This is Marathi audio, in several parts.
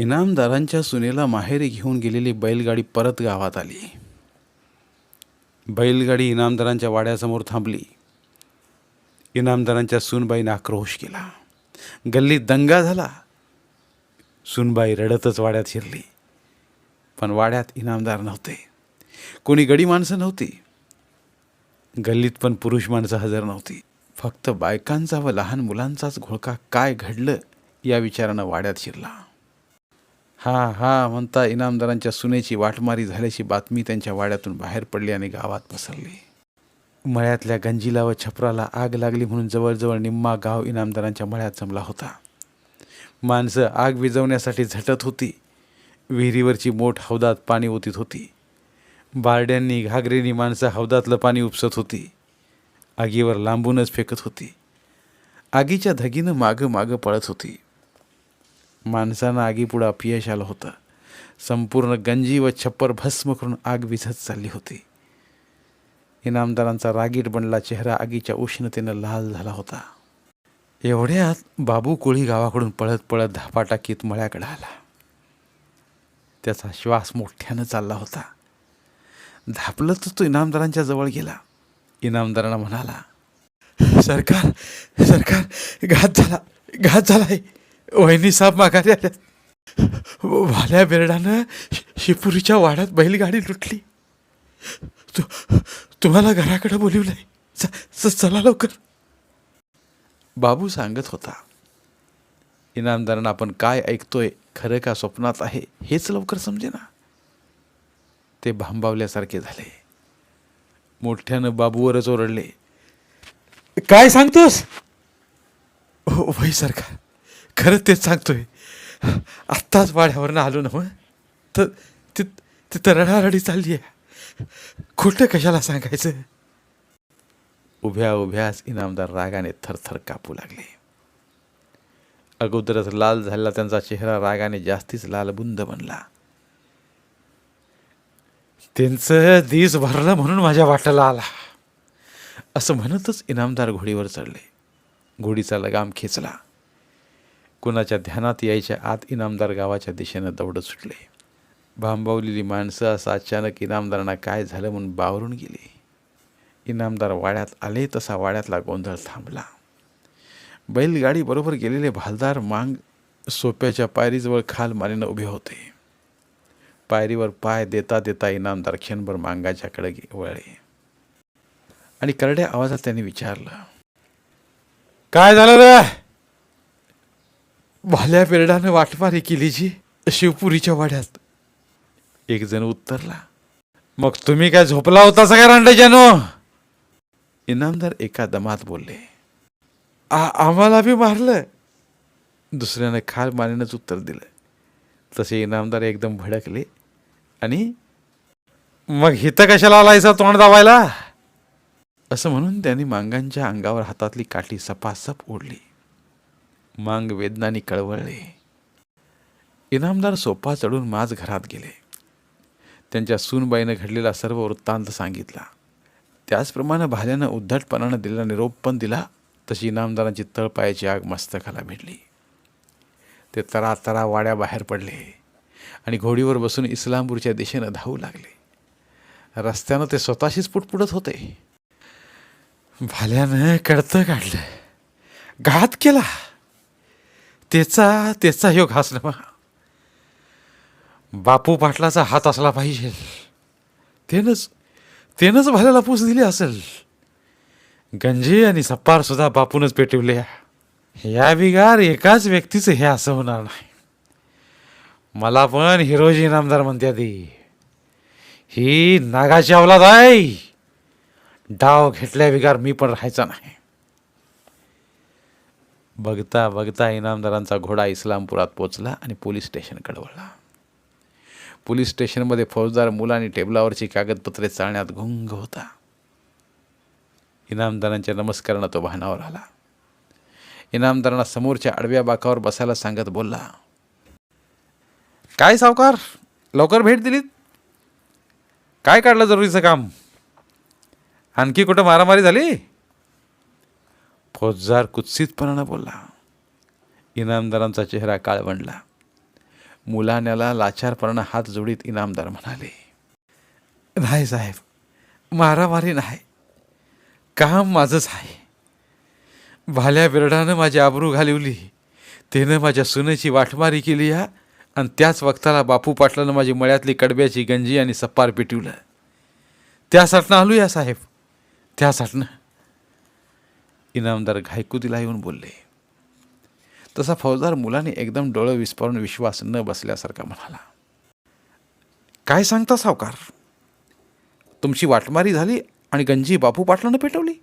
इनामदारांच्या सुनेला माहेरी घेऊन गेलेली बैलगाडी परत गावात आली. बैलगाडी इनामदारांच्या वाड्यासमोर थांबली. इनामदारांच्या सुनबाईने आक्रोश केला. गल्लीत दंगा झाला. सुनबाई रडतच वाड्यात शिरली. पण वाड्यात इनामदार नव्हते. कोणी गडी माणसं नव्हती. गल्लीत पण पुरुष माणसं हजर नव्हती. फक्त बायकांचा व लहान मुलांचाच घोळका काय घडलं या विचारानं वाड्यात शिरला. हा हा म्हणता इनामदारांच्या सुनेची वाटमारी झाल्याची बातमी त्यांच्या वाड्यातून बाहेर पडली आणि गावात पसरली. मळ्यातल्या गंजीला व छपराला आग लागली म्हणून जवळजवळ निम्मा गाव इनामदारांच्या मळ्यात जमला होता. माणसं आग विझवण्यासाठी झटत होती. विहिरीवरची मोठ हौदात पाणी ओतीत होती. बारड्यांनी घागरेनी माणसं हौदातलं पाणी उपसत होती. आगीवर लांबूनच फेकत होती. आगीच्या धगीनं मागं मागं पळत होती. माणसानं आगीपुढं अपयश आलं होतं. संपूर्ण गंजी व छप्पर भस्म करून आग विझत चालली होती. इनामदारांचा रागीट बनला चेहरा आगीच्या उष्णतेनं लाल झाला होता. एवढ्यात बाबू कोळी गावाकडून पळत पळत धापा टाकीत मळ्याकडे आला. त्याचा श्वास मोठ्यानं चालला होता. धापलत तो इनामदारांच्या जवळ गेला. इनामदारांना म्हणाला सरकार सरकार घात झाला घात झाला आहे वहिनी साहेब माघारी आल्या भाल्या बेरडानं शिपुरीच्या वाड्यात बैलगाडी लुटली. तु तुम्हाला घराकडे बोलिवलंय. च- च- चला लवकर. बाबू सांगत होता इनामदारांना आपण काय ऐकतोय खरं का स्वप्नात आहे हेच लवकर समजेना. ते भांबावल्यासारखे झाले. मोठ्यानं बाबूवरच ओरडले काय सांगतोस? हो भाई सरकार खरंच तेच सांगतोय. आत्ताच वाड्यावरनं आलो ना मग तर ति- तिथं रडारडी चालली आहे खोटं कशाला सांगायचं? उभ्या उभ्याच इनामदार रागाने थरथर कापू लागले. अगोदरच लाल झालेला त्यांचा चेहरा रागाने जास्तीच लालबुंद बनला. त्यांचं दिस भरलं म्हणून माझ्या वाटेला आला. असं म्हणतच इनामदार घोडीवर चढले. घोडीचा लगाम खेचला. कुणाच्या ध्यानात यायच्या आत इनामदार गावाच्या दिशेनं दौडत सुटले. भांबवलेली माणसं असं अचानक इनामदारांना काय झालं म्हणून बावरून गेली. इनामदार वाड्यात आले तसा वाड्यातला गोंधळ थांबला. बैलगाडी बरोबर गेलेले भालदार मांग सोप्याच्या पायरीजवळ खाल मानेनं उभे होते. पायरीवर पाय देता देता इनामदार क्षणभर मांगाच्याकडे वळले. आणि करड्या आवाजात त्यांनी विचारलं काय झालं रे? भाल्या बेरडानं वाटमारी केली जी शिवपुरीच्या वाड्यात. एक जण उत्तरला मग तुम्ही काय झोपला होता सगळ्या रांडेजानो इनामदार एका दमात बोलले आ आम्हाला बी मारलं. दुसऱ्यानं खाल मानेनंच उत्तर दिलं. तसे इनामदार एकदम भडकले आणि मग हिथं कशाला आलायचा तोंड दावायला असं म्हणून त्यांनी मांगांच्या अंगावर हातातली काठी सपासप ओढली. मांग वेदनानी कळवळले. इनामदार सोपा चढून माझ घरात गेले. त्यांच्या सूनबाईनं घडलेला सर्व वृत्तांत सांगितला. त्याचप्रमाणे भाल्यानं उद्धटपणानं दिलेला निरोप पण दिला तशी इनामदारांची तळपायाची आग मस्तकाला भिडली ते तरा तरा वाड्या बाहेर पडले आणि घोडीवर बसून इस्लामपूरच्या दिशेनं धावू लागले. रस्त्यानं ते स्वतःशीच पुटपुटत होते. भाल्यानं कडतं काढलं. घात केला. त्याचा त्याचा योग असला ना बापू पाटलाचा हात असला पाहिजे. त्यानंच त्यानंच भाल्याला पूस दिली असेल. गंजे आणि सप्पार सुद्धा बापूनच पेटवले. या बिगार एकाच व्यक्तीचं हे असं होणार नाही. मला पण हिरोजी इनामदार म्हणते ती. ही नागाची अवलाद आहे. डाव घेतल्या बिगार मी पण राहायचा नाही. बघता बघता इनामदारांचा घोडा इस्लामपुरात पोचला आणि पोलीस स्टेशनकडे वळला. पोलीस स्टेशनमध्ये फौजदार मुलांनी टेबलावरची कागदपत्रे चालण्यात गुंग होता. इनामदारांच्या नमस्कारानं तो भानावर आला. इनामदारांना समोरच्या आडव्या बाकावर बसायला सांगत बोलला काय सावकार? लवकर भेट दिलीत? काय काढलं जरुरीचं काम? आणखी कुठं मारामारी झाली? फौजदार कुत्सितपणानं बोलला. इनामदारांचा चेहरा काळवंडला मुलाण्याला लाचारपणानं हात जोडीत इनामदार म्हणाले नाही साहेब मारामारी नाही. काम माझंच आहे. भाल्या बिरडानं माझी आबरू घालवली. त्यानं माझ्या सुनेची वाटमारी केली या आणि त्याच वक्ताला बापू पाटलानं माझी मळ्यातली कडब्याची गंजी आणि सप्पार पेटवलं. त्यासाठनं आलो या साहेब. त्यासाठनं इनामदार घायकुतीला येऊन बोलले. तसा फौजदार मुलाने एकदम डोळं विस्फारून विश्वास न बसल्यासारखा म्हणाला. काय सांगता सावकार? तुमची वाटमारी झाली आणि गंजी बापू पाटलानं पेटवली?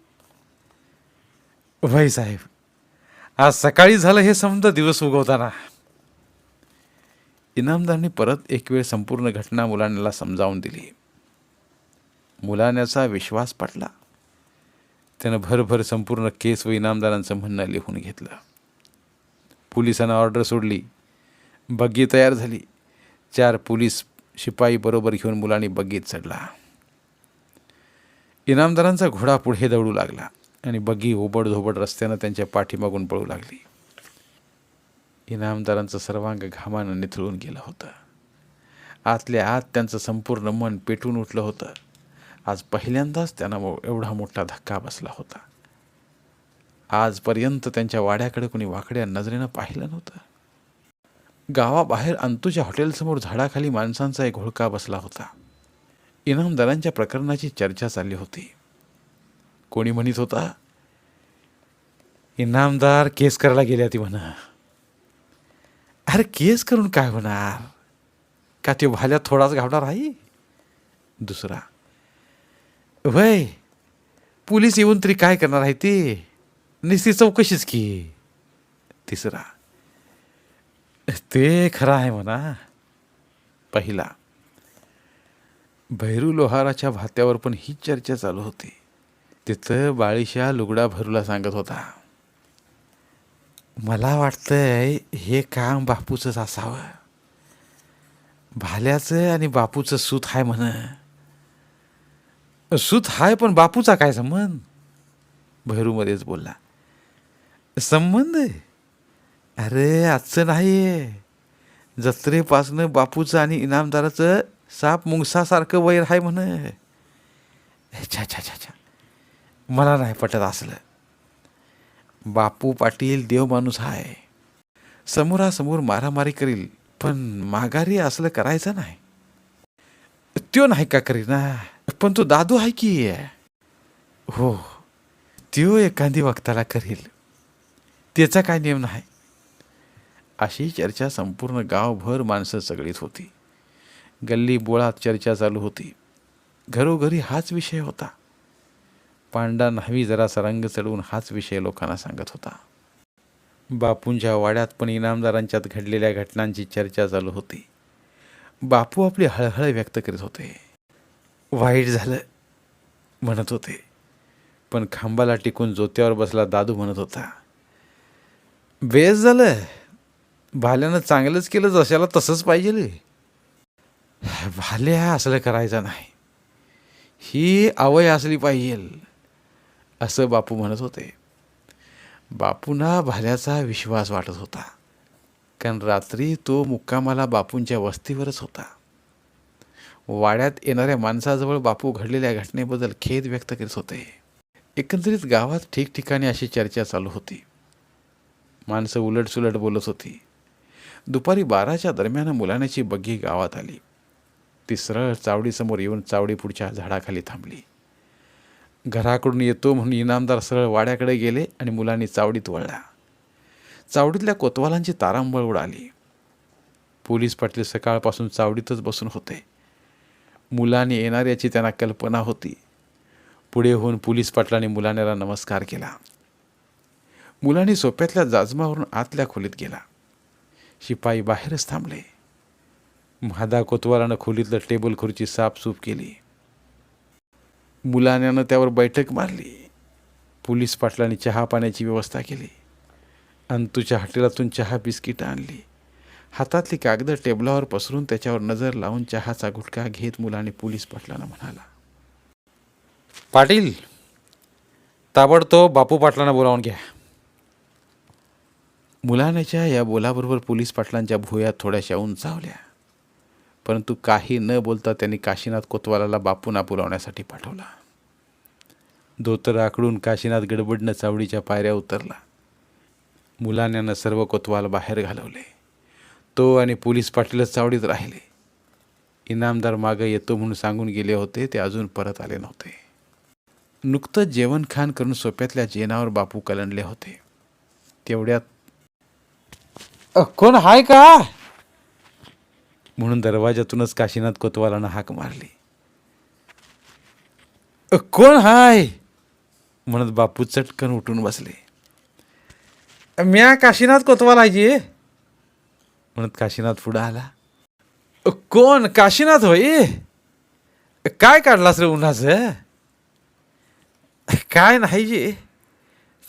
भाई साहेब आज सकाळी झालं हे समजा दिवस उगवताना. इनामदारने परत एक वेळ संपूर्ण घटना मुलाण्याला समजावून दिली. मुलाण्याचा विश्वास पटला. त्यानं भरभर संपूर्ण केस व इनामदारांचं म्हणणं लिहून घेतलं. पोलिसांना ऑर्डर सोडली. बग्गी तयार झाली. चार पोलीस शिपाई बरोबर घेऊन मुलांनी बग्गीत चढला. इनामदारांचा घोडा पुढे दौडू लागला आणि बग्गी ओबडधोबड रस्त्यानं त्यांच्या पाठीमागून पळू लागली. इनामदारांचं सर्वांग घामानं निथळून गेलं होतं. आतल्या आत त्यांचं संपूर्ण मन पेटून उठलं होतं. आज पहिल्यांदाच त्यांना एवढा मोठा धक्का बसला होता. आजपर्यंत त्यांच्या वाड्याकडे कोणी वाकड्या नजरेनं पाहिलं नव्हतं. गावाबाहेर अंतूच्या हॉटेलसमोर झाडाखाली माणसांचा एक घोळका बसला होता. इनामदारांच्या प्रकरणाची चर्चा चालली होती. कोणी म्हणत होता इनामदार केस करायला गेल्या ती म्हणा. अरे केस करून काय होणार? का ते भाल्यात थोडाच घावणार आहे? दुसरा वय पोलीस येऊन तरी काय करणार आहे ते? निस्ती चौकशीच की. तिसरा ते खरं आहे म्हणा. पहिला भैरू लोहाराच्या भात्यावर पण ही चर्चा चालू होती. तिथं बाळीशा लुगडा भरूला सांगत होता मला वाटतंय हे काम बापूचंच असावं. भाल्याचं आणि बापूचं सूत आहे म्हण. सुत हाय पण बापूचा काय संबंध? भैरूमध्येच बोलला. संबंध अरे आजचं नाही जत्रेपासनं बापूचं आणि इनामदाराचं साप मुंगसासारखं वैर आहे म्हण. छा छा छा छा. मला नाही पटत असलं. बापू पाटील देव माणूस आहे समोरासमोर मारामारी करील पण माघारी असलं करायचं नाही. त्यो नाही का करीना पण तो दादू आहे की हो त्यो एखादी वक्ताला करील त्याचा काय नियम नाही अशी चर्चा संपूर्ण गावभर माणसं सगळीत होती गल्ली बोळात चर्चा चालू होती घरोघरी हाच विषय होता पांडा न्हावी जरासा रंग चढवून हाच विषय लोकांना सांगत होता बापूंच्या वाड्यात पण इनामदारांच्यात घडलेल्या घटनांची चर्चा चालू होती बापू आपली हळहळ व्यक्त करीत होते. वाईट झालं म्हणत होते. पण खांबाला टिकून जोत्यावर बसला दादू म्हणत होता बेस झालं. भाल्यानं चांगलंच केलं जशाला तसंच पाहिजे भाल्या असलं करायचं नाही. ही आवय असली पाहिजे. असं बापू म्हणत होते. बापूंना भाल्याचा विश्वास वाटत होता. कारण रात्री तो मुक्कामाला बापूंच्या वस्तीवरच होता. वाड्यात येणाऱ्या माणसाजवळ बापू घडलेल्या घटनेबद्दल खेद व्यक्त करीत होते. एकंदरीत गावात ठिकठिकाणी अशी चर्चा चालू होती. माणसं उलटसुलट बोलत होती. दुपारी बाराच्या दरम्यान मुलाण्याची बग्गी गावात आली. ती सरळ चावडीसमोर येऊन चावडी पुढच्या झाडाखाली थांबली. घराकडून येतो म्हणून इनामदार सरळ वाड्याकडे गेले आणि मुलांनी चावडीत वळला. चावडीतल्या कोतवालांची तारांबळ उडाली. पोलीस पाटील सकाळपासून चावडीतच बसून होते. मुलाने येणाऱ्याची त्यांना कल्पना होती. पुढे होऊन पोलीस पाटलांनी मुलाण्याला नमस्कार केला. मुलाने सोप्यातल्या जाजमावरून आतल्या खोलीत गेला. शिपाई बाहेरच थांबले. म्हादा कोतवालानं खोलीतलं टेबल खुर्ची साफसूफ केली. मुलाण्यानं त्यावर बैठक मारली. पोलीस पाटलांनी चहा पाण्याची व्यवस्था केली. अंतूच्या हॉटेलातून चहा बिस्किटं आणली. हातातली कागदं टेबलावर पसरून त्याच्यावर नजर लावून चहाचा गुटखा घेत मुलाने पोलीस पाटलांना म्हणाला पाटील ताबडतोब बापू पाटलांना बोलावून घ्या. मुलानेच्या या बोलाबरोबर पोलीस पाटलांच्या भुयात थोड्याशा उंचावल्या परंतु काही न बोलता त्यांनी काशीनाथ कोतवालाला बापूंना बोलावण्यासाठी पाठवला. धोतर आकडून काशीनाथ गडबडनं चावडीच्या पायऱ्या उतरला. मुलाण्यानं सर्व कोतवाल बाहेर घालवले. तो आणि पोलीस पाटीलच चावडीत राहिले. इनामदार मागं येतो म्हणून सांगून गेले होते ते अजून परत आले नव्हते. नुकतंच जेवण खाण करून सोप्यातल्या जेनावर बापू कलंडले होते. तेवढ्यात कोण हाय का? म्हणून दरवाजातूनच काशीनाथ कोतवालानं हाक मारली. कोण हाय? म्हणत बापू चटकन उठून बसले. म्या काशीनाथ कोतवाल आहे जी म्हणत काशीनाथ पुढं आला. "अ, कोण? काशीनाथ होय? काय काढलास रे उन्हाचं? काय नाही जी.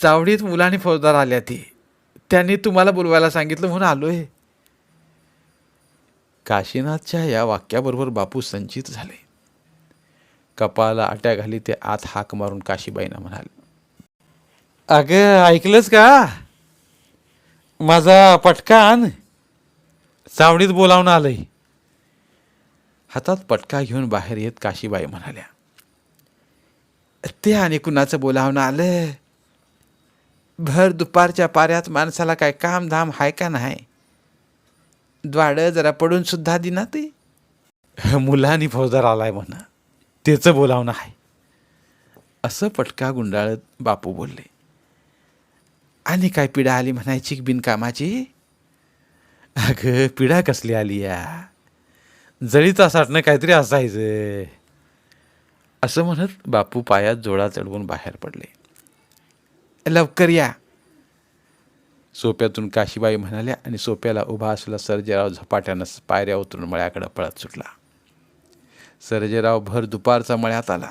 चावडीत मुलांनी फौजदार आल्या ती. त्यांनी तुम्हाला बोलवायला सांगितलं म्हणून आलोय. काशीनाथच्या या वाक्याबरोबर बापू संचित झाले. कपाला आट्या घाली ते आत हाक मारून काशीबाईंना म्हणाले. अगं ऐकलंस का? माझा पटकान चावडीत बोलावून आलंय. हातात पटका घेऊन बाहेर येत काशीबाई म्हणाल्या ते आणि कुणाचं बोलावणं आलं भर दुपारच्या पाऱ्यात माणसाला काय काम धाम हाय का नाही? द्वाडं जरा पडून सुद्धा दिना ते. मुलांनी फौजदार आलाय म्हणा त्याचं बोलावणं आहे. असं पटका गुंडाळत बापू बोलले. आणि काय पिढा आली म्हणायची बिनकामाची? अगं पिढा कसली आली या? जळीत साठणं काहीतरी असायचं. असं म्हणत बापू पायात जोडा चढवून बाहेर पडले. लवकर या. सोप्यातून काशीबाई म्हणाल्या आणि सोप्याला उभा असलेला सर्जेराव झपाट्यानं पायऱ्या उतरून मळ्याकडे पळत सुटला. सर्जेराव भर दुपारचा मळ्यात आला.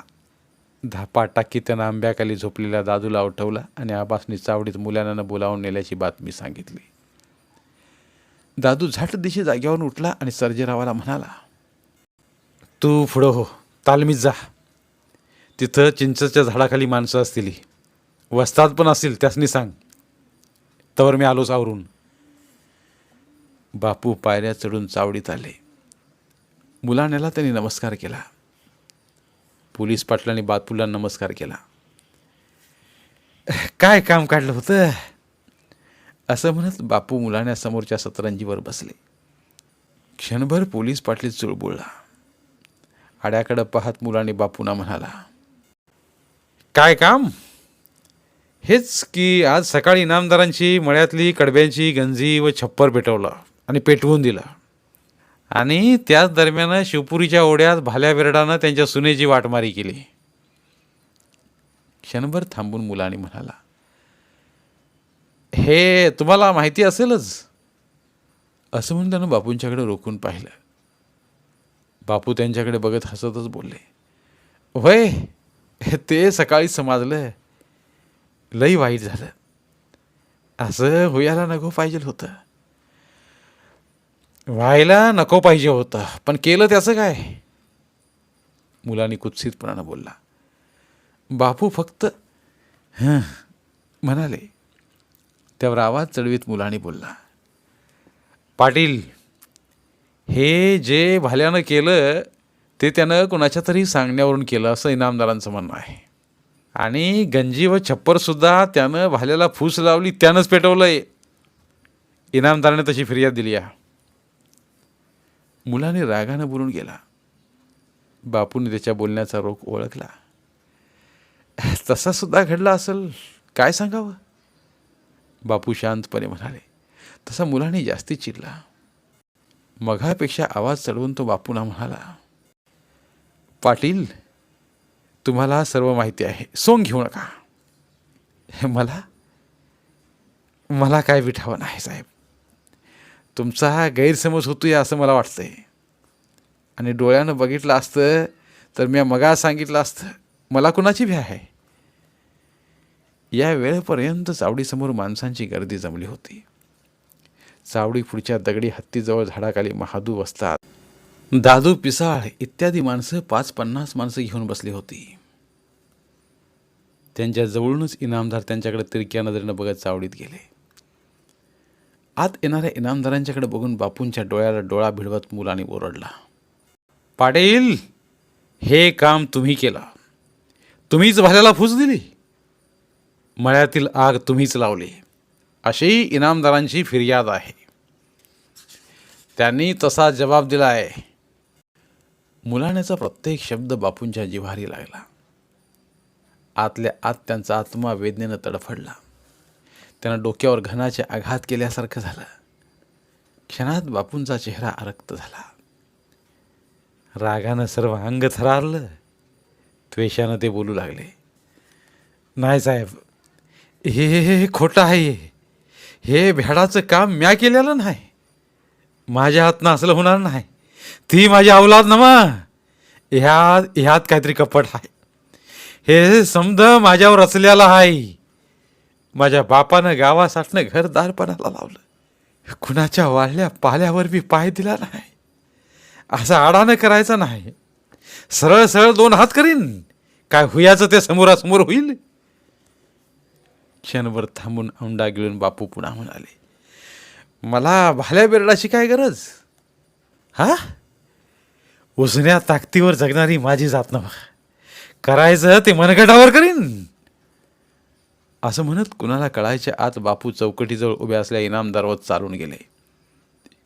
धापा टाकी त्यानं आंब्याखाली झोपलेल्या दादूला उठवला आणि आबासनी चावडीत मुलांना बोलावून नेल्याची बातमी सांगितली. दादू झाट दिशी जाग्यावरून उठला आणि सर्जेरावाला म्हणाला तू पुढं हो तालमीत जा. तिथं चिंचच्या झाडाखाली माणसं असतील. वस्तात पण असतील त्यासनी सांग. तवर मी आलोच आवरून. बापू पायऱ्या चढून चावडीत आले. मुलाण्याला त्यांनी नमस्कार केला. पोलीस पाटलांनी बापूला नमस्कार केला. काय काम काढलं होतं? असं म्हणत बापू मुलाण्यासमोरच्या सतरंजीवर बसले. क्षणभर पोलीस पाटली चुळबुळला. आड्याकडं पाहत मुलाने बापूंना म्हणाला काय काम? हेच की आज सकाळी इनामदारांची मळ्यातली कडब्यांची गंजी व छप्पर पेटवलं आणि पेटवून दिलं. आणि त्याच दरम्यान शिवपुरीच्या ओढ्यात भाल्या बिरडानं त्यांच्या सुनेची वाटमारी केली. क्षणभर थांबून मुलाने म्हणाला हे तुम्हाला माहिती असेलच. असं म्हणून त्यानं बापूंच्याकडे रोखून पाहिलं. बापू त्यांच्याकडे बघत हसतच बोलले होय ते सकाळी समजलं. लई वाईट झालं. असं होयाला नको पाहिजे होतं. व्हायला नको पाहिजे होतं. पण केलं त्याचं काय? मुलांनी कुत्सितपणानं बोलला. बापू फक्त हं म्हणाले. त्यावर आवाज चढवीत मुलांनी बोलला. पाटील हे जे भाल्यानं केलं ते त्यानं कोणाच्या तरी सांगण्यावरून केलं असं इनामदारांचं म्हणणं आहे. आणि गंजी व छप्परसुद्धा त्यानं भाल्याला फूस लावली त्यानंच पेटवलं आहे इनामदाराने तशी फिर्याद दिली आहे. मुलाने रागानं बोलून गेला. बापूने त्याच्या बोलण्याचा रोख ओळखला. तसा सुद्धा घडला असेल काय सांगावं? बापू शांतपणे म्हणाले तसा मुलाने जास्ती चिडला. मघापेक्षा आवाज चढवून तो बापूंना म्हणाला पाटील तुम्हाला सर्व माहिती आहे सोंग घेऊ नका. मला मला काय विठावं नाही साहेब? तुमचा हा गैरसमज होतो आहे असं मला वाटतं आहे आणि डोळ्यानं बघितलं असतं तर मी मगा सांगितलं असतं मला कुणाची भ्या आहे? या वेळेपर्यंत चावडीसमोर माणसांची गर्दी जमली होती. चावडी पुढच्या दगडी हत्तीजवळ झाडाखाली महादू बसतात. दादू पिसाळ इत्यादी माणसं पाच पन्नास माणसं घेऊन बसली होती. त्यांच्या जवळूनच इनामदार त्यांच्याकडे तिरक्या नजरेनं बघत चावडीत गेले. आत येणाऱ्या इनामदारांच्याकडे बघून बापूंच्या डोळ्याला डोळा भिडवत मुलाने ओरडला. पाटील हे काम तुम्ही केलं. तुम्हीच भाल्याला फूस दिली. मळ्यातील आग तुम्हीच लावली. अशी इनामदारांची फिर्याद आहे. त्यांनी तसा जबाब दिला आहे मुलाण्याचा प्रत्येक शब्द बापूंच्या जिव्हारी लागला. आतल्या आत त्यांचा आत्मा वेदनेनं तडफडला. त्यानं डोक्यावर घनाचे आघात केल्यासारखं झालं. क्षणात बापूंचा चेहरा आरक्त झाला. रागानं सर्व अंग थरारलं. त्वेषानं ते बोलू लागले. नाही साहेब हे हे खोटं आहे हे. भेडाचं काम म्या केलेलं नाही. माझ्या हातनं असलं होणार नाही. ती माझी अवलाद नमा ह्या ह्यात काहीतरी कपट आहे. हे समद माझ्यावर असलेलं आहे. माझ्या बापानं गावासाठनं घरदारपणाला लावलं. कुणाच्या वाढल्या पाल्यावर मी पाय दिला नाही. असं आडानं करायचं नाही. सरळ सरळ दोन हात करीन. काय हुयाचं ते समोरासमोर होईल? क्षणभर थांबून औंडा गिळून बापू पुन्हा म्हणाले मला भाल्या बिरडाची काय गरज? हा? उसण्या ताकदीवर जगणारी माझी जात नव्हा. करायचं ते मनगटावर करीन. असं म्हणत कुणाला कळायच्या आत बापू चौकटीजवळ उभ्या असल्या इनामदारावर चालून गेले.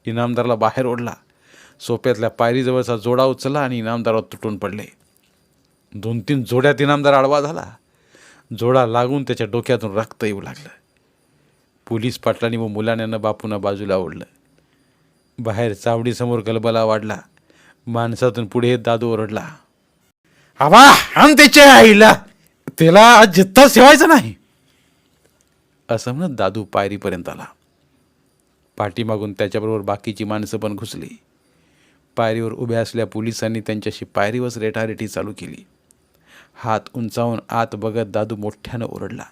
इनामदाराला बाहेर ओढला. सोप्यातल्या पायरीजवळचा जोडा उचलला आणि इनामदारावर तुटून पडले. दोन तीन जोड्यात इनामदार आडवा झाला. जोडा लागून त्याच्या डोक्यातून रक्त येऊ लागलं. पोलीस पाटलांनी व मुलाण्यानं बापूंना बाजूला ओढलं. बाहेर चावडीसमोर गलबला वाढला. माणसातून पुढे दादू ओरडला. आबा आण त्याच्या आईला. त्याला जित्ता ठेवायचं नाही. असं म्हणत दादू पायरीपर्यंत आला. पाठीमागून त्याच्याबरोबर बाकीची माणसं पण घुसली. पायरीवर उभ्या असल्या पोलिसांनी त्यांच्याशी पायरीवरच रेटारेटी चालू केली. हात उंचावून आत बघत दादू मोठ्यानं ओरडला.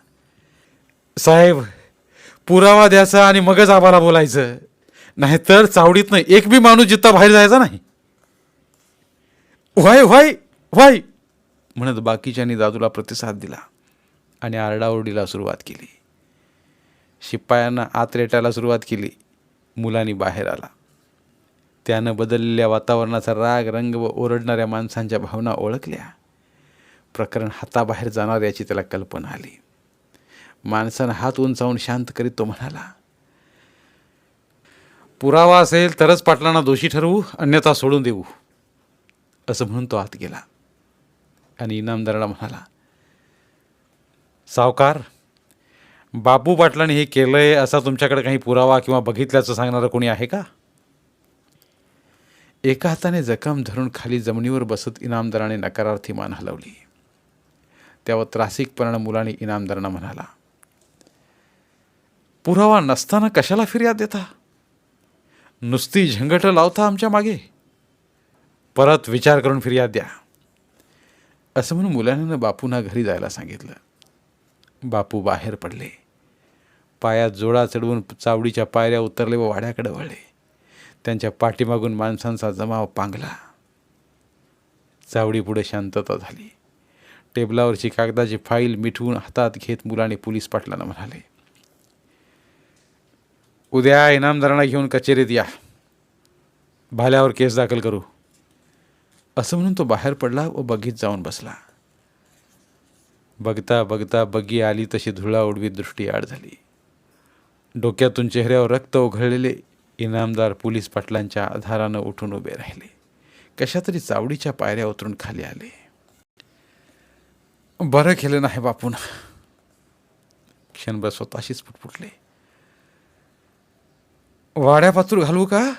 साहेब पुरावा द्यायचा आणि मगच आम्हाला बोलायचं. नाहीतर चावडीतनं एक बी माणूस जित्ता बाहेर जायचा नाही. व्हाय व्हाय व्हाय म्हणत बाकीच्यांनी दादूला प्रतिसाद दिला आणि आरडाओरडीला सुरुवात केली. शिपायांना आत रेटायला सुरुवात केली. मुलांनी बाहेर आला. त्यानं बदललेल्या वातावरणाचा राग रंग व ओरडणाऱ्या माणसांच्या भावना ओळखल्या. प्रकरण हाताबाहेर जाणार याची त्याला कल्पना आली. माणसानं हात उंचावून शांत करीत तो म्हणाला पुरावा असेल तरच पाटलांना दोषी ठरवू अन्यथा सोडून देऊ. असं म्हणून तो आत गेला. आणि इनामदाराला म्हणाला सावकार बापू पाटलांनी हे केलं आहे असा तुमच्याकडे काही पुरावा किंवा बघितल्याचं सांगणारं कोणी आहे का? एका हाताने जखम धरून खाली जमिनीवर बसत इनामदाराने नकारार्थी मान हलवली. त्यावर त्रासिकपणानं मुलाने इनामदारांना म्हणाला पुरावा नसताना कशाला फिर्याद देता? नुसती झंगटं लावता आमच्या मागे. परत विचार करून फिर्याद द्या. असं म्हणून मुलानं बापूंना घरी जायला सांगितलं. बापू बाहेर पडले. पायात जोडा चढवून चावडीच्या पायऱ्या उतरले व वाड्याकडे वळले. त्यांच्या पाठीमागून माणसांचा जमाव पांगला. चावडी पुढे शांतता झाली. टेबलावरची कागदाची फाईल मिठवून हातात घेत मुलाने पोलीस पाटलांना म्हणाले उद्या इनामदारांना घेऊन कचेरीत या. भाल्यावर केस दाखल करू. असं म्हणून तो बाहेर पडला व बगीत जाऊन बसला. बघता बघता बग्गी आली तशी धुळा उडवीत दृष्टी आड झाली. डोक्यातून चेहऱ्यावर रक्त ओघळलेले इनामदार पोलीस पाटलांच्या आधारानं उठून उभे राहिले. कशातरी चावडीच्या पायऱ्या उतरून खाली आले. बरं केलं नाही बापून. क्षणभर स्वतःशीच फुटफुटले वाड्या पातूर घालवू का?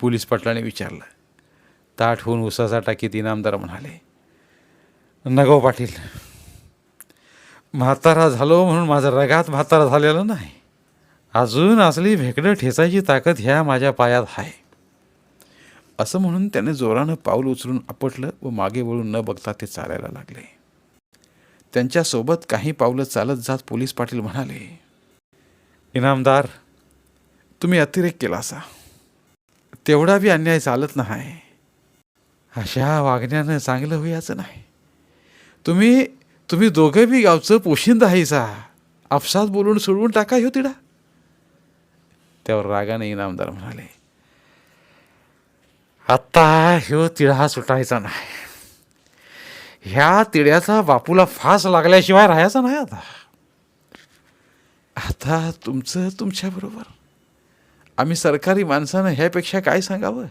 पोलीस पाटलाने विचारलं. ताठ होऊन उसाचा टाकीत इनामदार म्हणाले नगो पाटील म्हातारा झालो म्हणून माझं रगात म्हातारा झालेलं नाही. अजून असली भेकडं ठेचायची ताकद ह्या माझ्या पायात आहे. असं म्हणून त्याने जोरानं पाऊल उचलून आपटलं व मागे वळून न बघता ते चालायला लागले. त्यांच्यासोबत काही पावलं चालत जात पोलीस पाटील म्हणाले इनामदार तुम्ही अतिरेक केला असा तेवढा बी अन्याय चालत नाही. अशा वागण्यानं चांगलं होयाचं नाही. तुम्ही तुम्ही दोघं बी गावचं पोशिंद आहेसा. आपसात बोलून सोडवून टाका ह्यो तिडा त्यावर रागाने इनामदार म्हणाले आत्ता ह्यो तिढा सुटायचा नाही. ह्या तिळ्याचा बापूला फास लागल्याशिवाय राहायचा नाही आता. आता तुमचं तुमच्याबरोबर आम्ही सरकारी माणसानं ह्यापेक्षा काय सांगावं?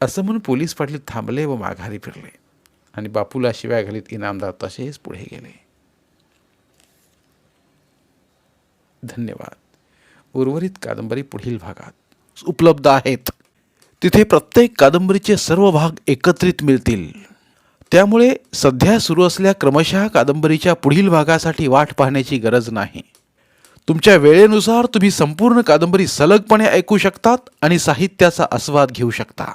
असं म्हणून पोलीस पाटील थांबले व माघारी फिरले. आणि बापूला शिवाय घालीत इनामदार तसेच पुढे गेले. धन्यवाद. उर्वरित कादंबरी पुढील भागात उपलब्ध आहेत. तिथे प्रत्येक कादंबरीचे सर्व भाग एकत्रित मिळतील. त्यामुळे सध्या सुरू असल्या क्रमशः कादंबरीच्या पुढील भागासाठी वाट पाहण्याची गरज नाही. तुमच्या वेळेनुसार तुम्ही संपूर्ण कादंबरी सलगपणे ऐकू शकतात आणि साहित्याचा आस्वाद घेऊ शकता.